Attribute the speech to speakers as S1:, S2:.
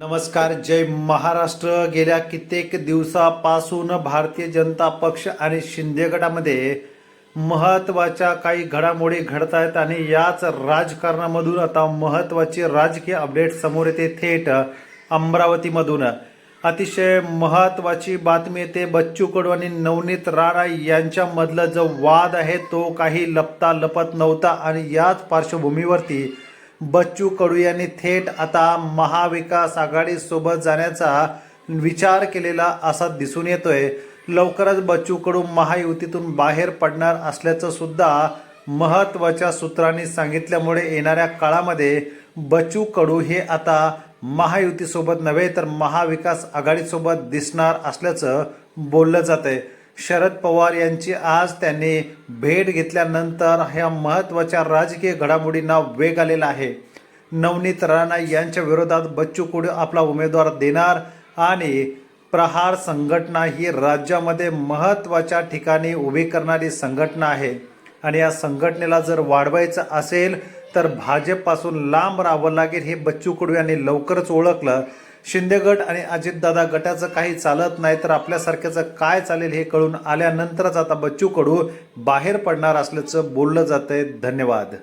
S1: नमस्कार जय महाराष्ट्र. गेल्या कित्येक दिवसापासून भारतीय जनता पक्ष आणि शिंदे गटामध्ये महत्त्वाच्या काही घडामोडी घडत आहेत आणि याच राजकारणामधून आता महत्त्वाची राजकीय अपडेट समोर येते. थेट अमरावतीमधून. अतिशय महत्त्वाची बातमी येते बच्चू कडू आणि नवनीत राणा यांच्यामधला जो वाद आहे तो काही लपता लपत नव्हता आणि याच पार्श्वभूमीवरती बच्चू कडू यांनी थेट आता महाविकास आघाडीसोबत जाण्याचा विचार केलेला असा दिसून येतोय. लवकरच बच्चू कडू महायुतीतून बाहेर पडणार असल्याचं सुद्धा महत्त्वाच्या सूत्रांनी सांगितल्यामुळे येणाऱ्या काळामध्ये बच्चू कडू हे आता महायुतीसोबत नव्हे तर महाविकास आघाडीसोबत दिसणार असल्याचं बोललं जात आहे शरद पवार यांची आज त्यांनी भेट घेतल्यानंतर ह्या महत्त्वाच्या राजकीय घडामोडींना वेग आलेला आहे. नवनीत राणा यांच्या विरोधात बच्चू कुडू आपला उमेदवार देणार आणि प्रहार संघटना ही राज्यामध्ये महत्त्वाच्या ठिकाणी उभी करणारी संघटना आहे. आणि या संघटनेला जर वाढवायचं असेल तर भाजपपासून लांब राहावं लागेल हे बच्चू कडू यांनी लवकरच ओळखलं. शिंदे गट आणि अजितदादा गटाचं काही चालत नाही तर आपल्यासारख्याचं काय चालेल हे कळून आल्यानंतरच आता बच्चू कडू बाहेर पडणार असल्याचं बोललं जातंय. धन्यवाद.